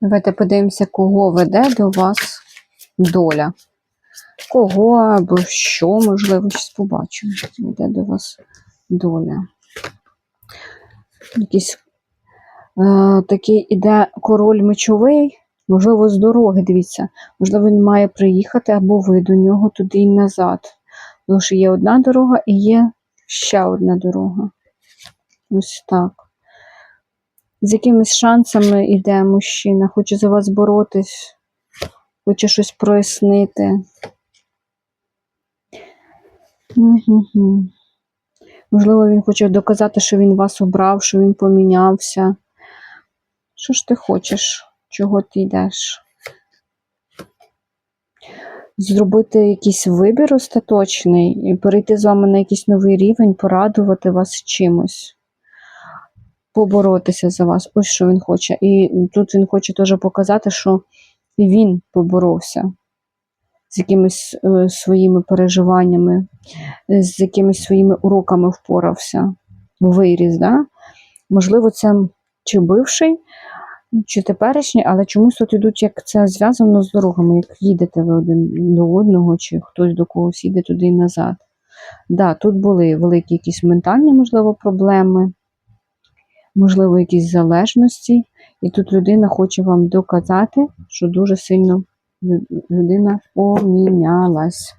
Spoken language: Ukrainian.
Давайте подивимося, кого веде до вас доля. Кого або що, можливо, щось побачимо. Веде до вас доля. Якийсь е, такий іде король мечовий, можливо, з дороги, дивіться. Можливо, він має приїхати або ви до нього туди і назад. Тому що є одна дорога і є ще одна дорога. Ось так. З якимись шансами йде мужчина, хоче за вас боротись, хоче щось прояснити. Мгм. Можливо, він хоче доказати, що він вас обрав, що він помінявся. Що ж ти хочеш? Чого ти йдеш? Зробити якийсь вибір остаточний і перейти з вами на якийсь новий рівень, порадувати вас чимось поборотися за вас. Ось що він хоче. І тут він хоче теж показати, що він поборовся з якимись е, своїми переживаннями, з якимись своїми уроками впорався. Виріс, да? Можливо, це чи бивший, чи теперішній, але чомусь тут ідуть, як це зв'язано з дорогами, як їдете ви один до одного, чи хтось до когось їде туди і назад. Да, тут були великі якісь ментальні, можливо, проблеми можливо, якісь залежності, і тут людина хоче вам доказати, що дуже сильно людина помінялась.